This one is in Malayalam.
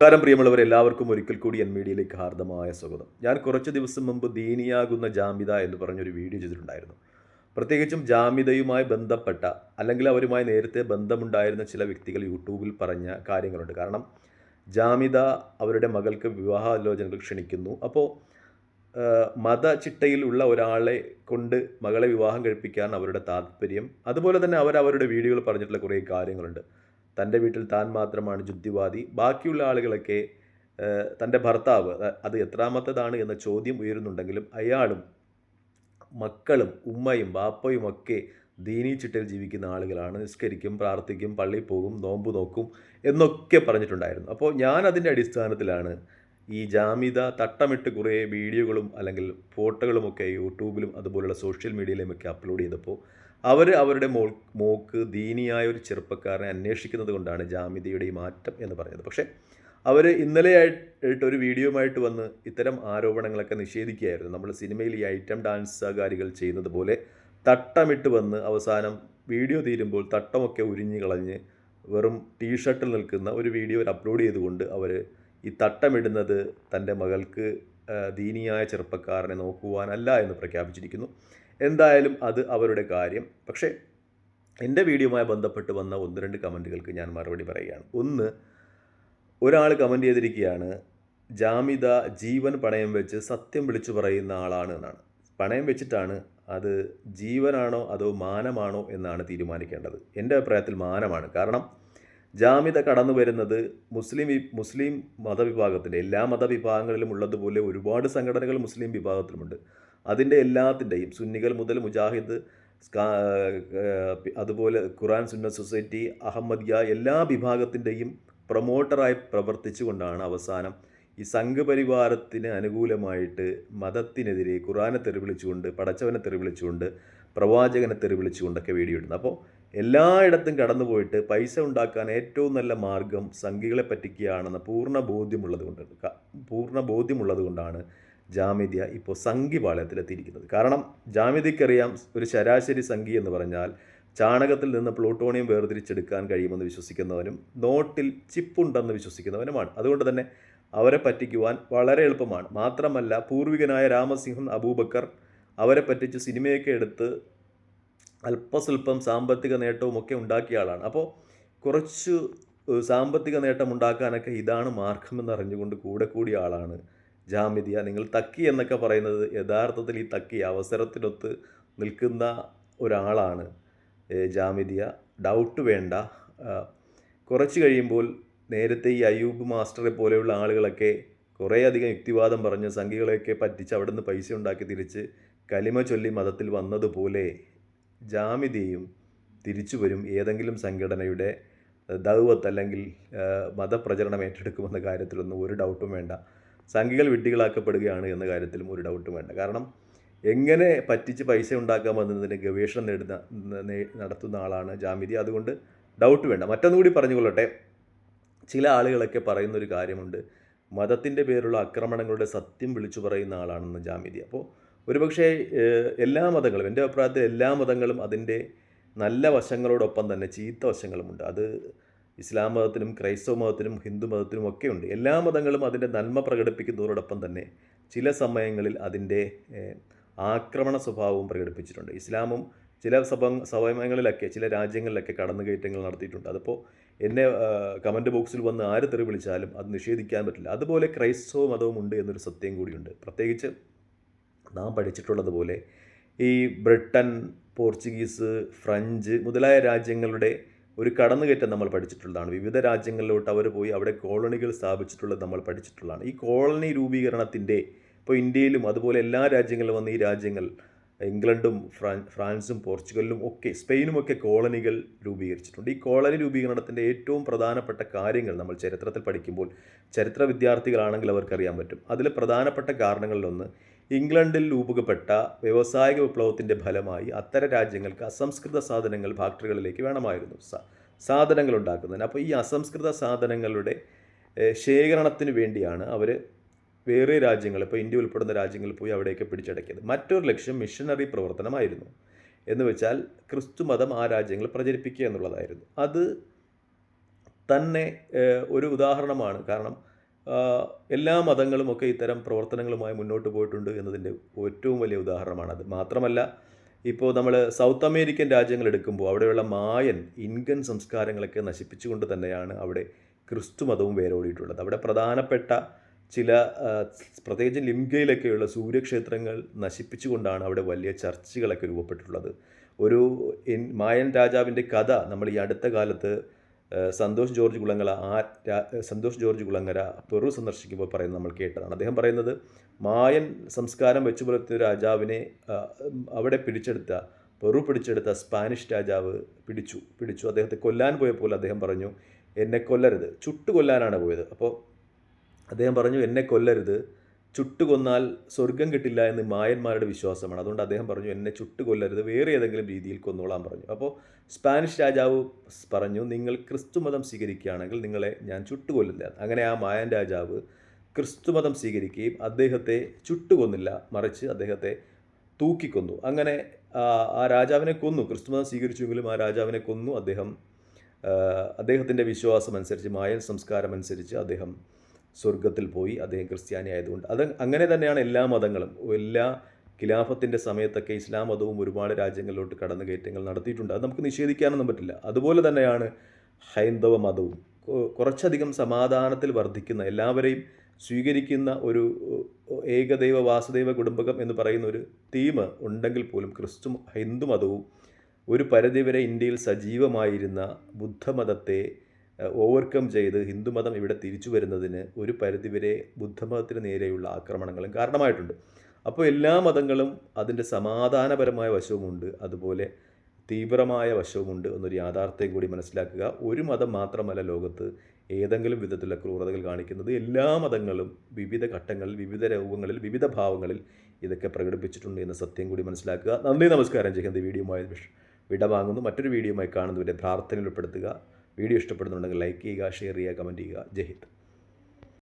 നമസ്കാരം പ്രിയമുള്ളവർ എല്ലാവർക്കും ഒരിക്കൽ കൂടി എൻ മീഡിയയിലേക്ക് ഹാർദമായ സ്വാഗതം. ഞാൻ കുറച്ച് ദിവസം മുമ്പ് ദീനിയാകുന്ന ജാമ്യത എന്ന് പറഞ്ഞൊരു വീഡിയോ ചെയ്തിട്ടുണ്ടായിരുന്നു. പ്രത്യേകിച്ചും ജാമ്യതയുമായി ബന്ധപ്പെട്ട അല്ലെങ്കിൽ അവരുമായി നേരത്തെ ബന്ധമുണ്ടായിരുന്ന ചില വ്യക്തികൾ യൂട്യൂബിൽ പറഞ്ഞ കാര്യങ്ങളുണ്ട്. കാരണം ജാമിത അവരുടെ മകൾക്ക് വിവാഹാലോചനകൾ ക്ഷണിക്കുന്നു. അപ്പോൾ മത ചിട്ടയിലുള്ള ഒരാളെ കൊണ്ട് മകളെ വിവാഹം കഴിപ്പിക്കാൻ അവരുടെ താല്പര്യം അതുപോലെ തന്നെ അവർ അവരുടെ വീഡിയോകൾ പറഞ്ഞിട്ടുള്ള കുറേ കാര്യങ്ങളുണ്ട്. തന്റെ വീട്ടിൽ താൻ മാത്രമാണ് ജുദ്ധിവാദി. ബാക്കിയുള്ള ആളുകളൊക്കെ തന്റെ ഭർത്താവ് അത് എത്രാമത്തേതാണ് എന്ന ചോദ്യം ഉയരുന്നുണ്ടെങ്കിലും അയാളും മക്കളും ഉമ്മയും ബാപ്പയും ഒക്കെ ദീനീ ചിട്ടയിൽ ജീവിക്കുന്ന ആളുകളാണ്. നിസ്കരിക്കും പ്രാർത്ഥിക്കും പള്ളിയിൽ പോകും നോമ്പ് നോക്കും എന്നൊക്കെ പറഞ്ഞിട്ടുണ്ടായിരുന്നു. അപ്പോൾ ഞാൻ അതിന്റെ അടിസ്ഥാനത്തിലാണ് ഈ ജാമിത തട്ടമിട്ട് കുറേ വീഡിയോകളും അല്ലെങ്കിൽ ഫോട്ടോകളുമൊക്കെ യൂട്യൂബിലും അതുപോലുള്ള സോഷ്യൽ മീഡിയയിലുമൊക്കെ അപ്ലോഡ് ചെയ്തപ്പോൾ അവർ അവരുടെ മോൾ മോക്ക് ദീനിയായ ഒരു ചെറുപ്പക്കാരനെ അന്വേഷിക്കുന്നത് കൊണ്ടാണ് ജാമിതയുടെ ഈ മാറ്റം എന്ന് പറഞ്ഞത് പക്ഷേ അവർ ഇന്നലെയായിട്ട് ഒരു വീഡിയോയുമായിട്ട് വന്ന് ഇത്തരം ആരോപണങ്ങളൊക്കെ നിഷേധിക്കുകയായിരുന്നു. നമ്മൾ സിനിമയിൽ ഈ ഐറ്റം ഡാൻസുകാരികൾ ചെയ്യുന്നത് പോലെ തട്ടമിട്ട് വന്ന് അവസാനം വീഡിയോ തീരുമ്പോൾ തട്ടമൊക്കെ ഉരിഞ്ഞു കളഞ്ഞ് വെറും ടീഷർട്ടിൽ നിൽക്കുന്ന ഒരു വീഡിയോ അപ്ലോഡ് ചെയ്തുകൊണ്ട് അവർ ഈ തട്ടമിടുന്നത് തന്റെ മകൾക്ക് ദീനിയായ ചെറുപ്പക്കാരനെ നോക്കുവാനല്ല എന്ന് പ്രഖ്യാപിച്ചിരിക്കുന്നു. എന്തായാലും അത് അവരുടെ കാര്യം. പക്ഷേ എന്റെ വീഡിയോയുമായി ബന്ധപ്പെട്ട് വന്ന ഒന്ന് രണ്ട് കമന്റുകൾക്ക് ഞാൻ മറുപടി പറയുകയാണ്. ഒന്ന് ഒരാൾ കമന്റ് ചെയ്തിരിക്കുകയാണ് ജാമിത ജീവൻ പണയം വെച്ച് സത്യം വിളിച്ചു പറയുന്ന ആളാണ് എന്നാണ്. പണയം വെച്ചിട്ടാണ് അത് ജീവനാണോ അതോ മാനമാണോ എന്നാണ് തീരുമാനിക്കേണ്ടത്. എന്റെ അഭിപ്രായത്തിൽ മാനമാണ്. കാരണം ജാമിത കടന്നു വരുന്നത് മുസ്ലിം മുസ്ലിം മതവിഭാഗത്തിന്റെ എല്ലാ മതവിഭാഗങ്ങളിലും ഉള്ളതുപോലെ ഒരുപാട് സംഘടനകൾ മുസ്ലിം വിഭാഗത്തിലുമുണ്ട്. അതിന്റെ എല്ലാത്തിന്റെയും സുന്നികൾ മുതൽ മുജാഹിദ് അതുപോലെ ഖുറാൻ സുന്ന സൊസൈറ്റി അഹമ്മദിയ എല്ലാ വിഭാഗത്തിന്റെയും പ്രൊമോട്ടറായി പ്രവർത്തിച്ചുകൊണ്ടാണ് അവസാനം ഈ സംഘപരിവാരത്തിന് അനുകൂലമായിട്ട് മതത്തിനെതിരെ ഖുറാനെ തെറിവിളിച്ചുകൊണ്ട് പടച്ചവനെ തെറിവിളിച്ചുകൊണ്ട് പ്രവാചകനെ തെറിവിളിച്ചുകൊണ്ടൊക്കെ വീഡിയോ ഇടുന്നത് അപ്പോൾ എല്ലായിടത്തും കടന്നുപോയിട്ട് പൈസ ഉണ്ടാക്കാൻ ഏറ്റവും നല്ല മാർഗം സംഘികളെ പറ്റിക്കുകയാണെന്ന പൂർണ ബോധ്യമുള്ളത് കൊണ്ട് പൂർണ ബോധ്യമുള്ളത് കൊണ്ടാണ് ജാമിദ്യ ഇപ്പോൾ സംഖ്യ പാളയത്തിലെത്തിയിരിക്കുന്നത് കാരണം ജാമിതിക്കറിയാം ഒരു ശരാശരി സംഖ്യ എന്ന് പറഞ്ഞാൽ ചാണകത്തിൽ നിന്ന് പ്ലൂട്ടോണിയം വേർതിരിച്ചെടുക്കാൻ കഴിയുമെന്ന് വിശ്വസിക്കുന്നവനും നോട്ടിൽ ചിപ്പുണ്ടെന്ന് വിശ്വസിക്കുന്നവനുമാണ്. അതുകൊണ്ട് തന്നെ അവരെ പറ്റിക്കുവാൻ വളരെ എളുപ്പമാണ്. മാത്രമല്ല പൂർവികനായ രാമസിംഹം അബൂബക്കർ അവരെ പറ്റിച്ച് സിനിമയൊക്കെ എടുത്ത് അല്പസ്വല്പം സാമ്പത്തിക നേട്ടവും ഒക്കെ ഉണ്ടാക്കിയ ആളാണ്. അപ്പോൾ കുറച്ച് സാമ്പത്തിക നേട്ടം ഉണ്ടാക്കാനൊക്കെ ഇതാണ് മാർഗമെന്ന് അറിഞ്ഞുകൊണ്ട് കൂടെ കൂടിയ ആളാണ് ജാമിദിയ നിങ്ങൾ തക്കി എന്നൊക്കെ പറയുന്നത് യഥാർത്ഥത്തിൽ ഈ തക്കി അവസരത്തിനൊത്ത് നിൽക്കുന്ന ഒരാളാണ് ജാമിതിയ. ഡൗട്ട് വേണ്ട. കുറച്ച് കഴിയുമ്പോൾ നേരത്തെ ഈ അയ്യൂബ് മാസ്റ്ററെ പോലെയുള്ള ആളുകളൊക്കെ കുറേയധികം യുക്തിവാദം പറഞ്ഞ് സംഘികളെയൊക്കെ പറ്റിച്ച് അവിടെ നിന്ന് പൈസ ഉണ്ടാക്കി തിരിച്ച് കലിമ ചൊല്ലി മതത്തിൽ വന്നതുപോലെ ജാമിതിയും തിരിച്ചു വരും ഏതെങ്കിലും സംഘടനയുടെ ദൗവത്ത് അല്ലെങ്കിൽ മതപ്രചരണം ഏറ്റെടുക്കുമെന്ന കാര്യത്തിലൊന്നും ഒരു ഡൗട്ടും വേണ്ട. സംഘികൾ വിഡ്ഢികളാക്കപ്പെടുകയാണ് എന്ന കാര്യത്തിലും ഒരു ഡൗട്ട് വേണ്ട. കാരണം എങ്ങനെ പറ്റിച്ച് പൈസ ഉണ്ടാക്കാമെന്നതിന് ഗവേഷണം നേടുന്ന നടത്തുന്ന ആളാണ് ജാമിതി അതുകൊണ്ട് ഡൗട്ട് വേണ്ട. മറ്റൊന്നുകൂടി പറഞ്ഞുകൊള്ളട്ടെ. ചില ആളുകളൊക്കെ പറയുന്നൊരു കാര്യമുണ്ട്. മതത്തിന്റെ പേരുള്ള ആക്രമണങ്ങളുടെ സത്യം വിളിച്ചു പറയുന്ന ആളാണെന്ന് ജാമിതി അപ്പോൾ ഒരുപക്ഷേ എല്ലാ മതങ്ങളും എന്റെ അഭിപ്രായത്തിൽ എല്ലാ മതങ്ങളും അതിന്റെ നല്ല വശങ്ങളോടൊപ്പം തന്നെ ചീത്ത വശങ്ങളുമുണ്ട്. അത് ഇസ്ലാം മതത്തിനും ക്രൈസ്തവ മതത്തിനും ഹിന്ദു മതത്തിനും ഒക്കെ ഉണ്ട്. എല്ലാ മതങ്ങളും അതിന്റെ നന്മ പ്രകടിപ്പിക്കുന്നതോടൊപ്പം തന്നെ ചില സമയങ്ങളിൽ അതിന്റെ ആക്രമണ സ്വഭാവവും പ്രകടിപ്പിച്ചിട്ടുണ്ട്. ഇസ്ലാമും ചില സഭ സമയങ്ങളിലൊക്കെ ചില രാജ്യങ്ങളിലൊക്കെ കടന്നുകയറ്റങ്ങൾ നടത്തിയിട്ടുണ്ട്. അതിപ്പോൾ എന്നെ കമന്റ് ബോക്സിൽ വന്ന് ആര് തെറി വിളിച്ചാലും അത് നിഷേധിക്കാൻ പറ്റില്ല. അതുപോലെ ക്രൈസ്തവ മതവും ഉണ്ട് എന്നൊരു സത്യം കൂടിയുണ്ട്. പ്രത്യേകിച്ച് നാം പഠിച്ചിട്ടുള്ളതുപോലെ ഈ ബ്രിട്ടൻ പോർച്ചുഗീസ് ഫ്രഞ്ച് മുതലായ രാജ്യങ്ങളുടെ ഒരു കടന്നുകയറ്റം നമ്മൾ പഠിച്ചിട്ടുള്ളതാണ്. വിവിധ രാജ്യങ്ങളിലോട്ട് അവർ പോയി അവിടെ കോളനികൾ സ്ഥാപിച്ചിട്ടുള്ളത് നമ്മൾ പഠിച്ചിട്ടുള്ളതാണ്. ഈ കോളനി രൂപീകരണത്തിന്റെ ഇപ്പോൾ ഇന്ത്യയിലും അതുപോലെ എല്ലാ രാജ്യങ്ങളിലും വന്ന ഈ രാജ്യങ്ങൾ ഇംഗ്ലണ്ടും ഫ്രാൻ ഫ്രാൻസും പോർച്ചുഗലും ഒക്കെ സ്പെയിനും ഒക്കെ കോളനികൾ രൂപീകരിച്ചിട്ടുണ്ട്. ഈ കോളനി രൂപീകരണത്തിന്റെ ഏറ്റവും പ്രധാനപ്പെട്ട കാര്യങ്ങൾ നമ്മൾ ചരിത്രത്തിൽ പഠിക്കുമ്പോൾ ചരിത്ര വിദ്യാർത്ഥികളാണെങ്കിൽ അവർക്കറിയാൻ പറ്റും. അതിൽ പ്രധാനപ്പെട്ട കാരണങ്ങളിലൊന്ന് ഇംഗ്ലണ്ടിൽ രൂപപ്പെട്ട വ്യവസായിക വിപ്ലവത്തിന്റെ ഫലമായി അത്തരം രാജ്യങ്ങൾക്ക് അസംസ്കൃത സാധനങ്ങൾ ഫാക്ടറികളിലേക്ക് വേണമായിരുന്നു. സാധനങ്ങൾ ഉണ്ടാക്കുന്നതിന്. അപ്പോൾ ഈ അസംസ്കൃത സാധനങ്ങളുടെ ശേഖരണത്തിന് വേണ്ടിയാണ് അവർ വേറെ രാജ്യങ്ങൾ ഇപ്പോൾ ഇന്ത്യ ഉൾപ്പെടുന്ന രാജ്യങ്ങളിൽ പോയി അവിടെയൊക്കെ പിടിച്ചടക്കിയത്. മറ്റൊരു ലക്ഷ്യം മിഷനറി പ്രവർത്തനമായിരുന്നു. എന്ന് വെച്ചാൽ ക്രിസ്തുമതം ആ രാജ്യങ്ങൾ പ്രചരിപ്പിക്കുക എന്നുള്ളതായിരുന്നു. അത് തന്നെ ഒരു ഉദാഹരണമാണ്. കാരണം എല്ലാ മതങ്ങളും ഒക്കെ ഇത്തരം പ്രവർത്തനങ്ങളുമായി മുന്നോട്ട് പോയിട്ടുണ്ട് എന്നതിന്റെ ഏറ്റവും വലിയ ഉദാഹരണമാണത് മാത്രമല്ല ഇപ്പോൾ നമ്മൾ സൗത്ത് അമേരിക്കൻ രാജ്യങ്ങൾ എടുക്കുമ്പോൾ അവിടെയുള്ള മായൻ ഇൻകൻ സംസ്കാരങ്ങളൊക്കെ നശിപ്പിച്ചുകൊണ്ട് തന്നെയാണ് അവിടെ ക്രിസ്തു മതവും വേരോടിയിട്ടുള്ളത്. അവിടെ പ്രധാനപ്പെട്ട ചില പ്രത്യേകിച്ച് ലിംഗയിലൊക്കെയുള്ള സൂര്യക്ഷേത്രങ്ങൾ നശിപ്പിച്ചുകൊണ്ടാണ് അവിടെ വലിയ ചർച്ചകളൊക്കെ രൂപപ്പെട്ടിട്ടുള്ളത്. ഒരു മായൻ രാജാവിന്റെ കഥ നമ്മൾ ഈ അടുത്ത കാലത്ത് സന്തോഷ് ജോർജ് കുളങ്ങര ആ സന്തോഷ് ജോർജ് കുളങ്ങര പെറു സന്ദർശിക്കുമ്പോൾ പറയുന്നത് നമ്മൾ കേട്ടതാണ്. അദ്ദേഹം പറയുന്നത് മായൻ സംസ്കാരം വെച്ചു പുലർത്തിയ രാജാവിനെ അവിടെ പിടിച്ചെടുത്ത പെറു പിടിച്ചെടുത്ത സ്പാനിഷ് രാജാവ് പിടിച്ചു പിടിച്ചു. അദ്ദേഹത്തെ കൊല്ലാൻ പോയപ്പോൾ അദ്ദേഹം പറഞ്ഞു എന്നെ കൊല്ലരുത്. ചുട്ടു കൊല്ലാനാണ് പോയത്. അപ്പോൾ അദ്ദേഹം പറഞ്ഞു എന്നെ കൊല്ലരുത്. ചുട്ടുകൊന്നാൽ സ്വർഗം കിട്ടില്ല എന്ന് മായന്മാരുടെ വിശ്വാസമാണ്. അതുകൊണ്ട് അദ്ദേഹം പറഞ്ഞു എന്നെ ചുട്ടുകൊല്ലരുത്. വേറെ ഏതെങ്കിലും രീതിയിൽ കൊന്നോളാൻ പറഞ്ഞു. അപ്പോൾ സ്പാനിഷ് രാജാവ് പറഞ്ഞു നിങ്ങൾ ക്രിസ്തുമതം സ്വീകരിക്കുകയാണെങ്കിൽ നിങ്ങളെ ഞാൻ ചുട്ടുകൊല്ലില്ല അങ്ങനെ ആ മായൻ രാജാവ് ക്രിസ്തുമതം സ്വീകരിക്കുകയും അദ്ദേഹത്തെ ചുട്ടുകൊന്നില്ല മറിച്ച് അദ്ദേഹത്തെ തൂക്കിക്കൊന്നു. അങ്ങനെ ആ, രാജാവിനെ കൊന്നു. ക്രിസ്തുമതം സ്വീകരിച്ചുവെങ്കിലും ആ രാജാവിനെ കൊന്നു. അദ്ദേഹം അദ്ദേഹത്തിന്റെ വിശ്വാസം അനുസരിച്ച് മായൻ സംസ്കാരം അനുസരിച്ച് അദ്ദേഹം സ്വർഗത്തിൽ പോയി അദ്ദേഹം ക്രിസ്ത്യാനി ആയതുകൊണ്ട് അത് അങ്ങനെ തന്നെയാണ് എല്ലാ മതങ്ങളും. എല്ലാ ഖിലാഫത്തിന്റെ സമയത്തൊക്കെ ഇസ്ലാം മതവും ഒരുപാട് രാജ്യങ്ങളിലോട്ട് കടന്നുകയറ്റങ്ങൾ നടത്തിയിട്ടുണ്ട്. അത് നമുക്ക് നിഷേധിക്കാനൊന്നും പറ്റില്ല. അതുപോലെ തന്നെയാണ് ഹൈന്ദവ മതവും. കുറച്ചധികം സമാധാനത്തിൽ വർദ്ധിക്കുന്ന എല്ലാവരെയും സ്വീകരിക്കുന്ന ഒരു ഏകദൈവ വാസുദൈവ കുടുംബകം എന്ന് പറയുന്ന ഒരു തീം ഉണ്ടെങ്കിൽ പോലും ക്രിസ്തു ഹിന്ദു മതവും ഒരു പരിധിവരെ ഇന്ത്യയിൽ സജീവമായിരുന്ന ബുദ്ധമതത്തെ ഓവർകം ചെയ്ത് ഹിന്ദുമതം ഇവിടെ തിരിച്ചു വരുന്നതിന് ഒരു പരിധിവരെ ബുദ്ധമതത്തിന് നേരെയുള്ള ആക്രമണങ്ങളും കാരണമായിട്ടുണ്ട്. അപ്പോൾ എല്ലാ മതങ്ങളും അതിന്റെ സമാധാനപരമായ വശവുമുണ്ട് അതുപോലെ തീവ്രമായ വശവുമുണ്ട് എന്നൊരു യാഥാർത്ഥ്യം കൂടി മനസ്സിലാക്കുക. ഒരു മതം മാത്രമല്ല ലോകത്ത് ഏതെങ്കിലും വിധത്തിലുള്ള ക്രൂരതകൾ കാണിക്കുന്നത്. എല്ലാ മതങ്ങളും വിവിധ ഘട്ടങ്ങളിൽ വിവിധ രൂപങ്ങളിൽ വിവിധ ഭാവങ്ങളിൽ ഇതൊക്കെ പ്രകടിപ്പിച്ചിട്ടുണ്ട് എന്ന സത്യം കൂടി മനസ്സിലാക്കുക. നന്ദി നമസ്കാരം. ചെയ്യുന്നത് വീഡിയോ വിടവാങ്ങുന്നു വിട വാങ്ങുന്നു മറ്റൊരു വീഡിയോയുമായി കാണുന്നവരെ പ്രാർത്ഥനയിൽ ഉൾപ്പെടുത്തുക. വീഡിയോ ഇഷ്ടപ്പെടുന്നുണ്ടെങ്കിൽ ലൈക്ക് ചെയ്യുക ഷെയർ ചെയ്യുക കമന്റ് ചെയ്യുക. ജയ് ഹിന്ദ്.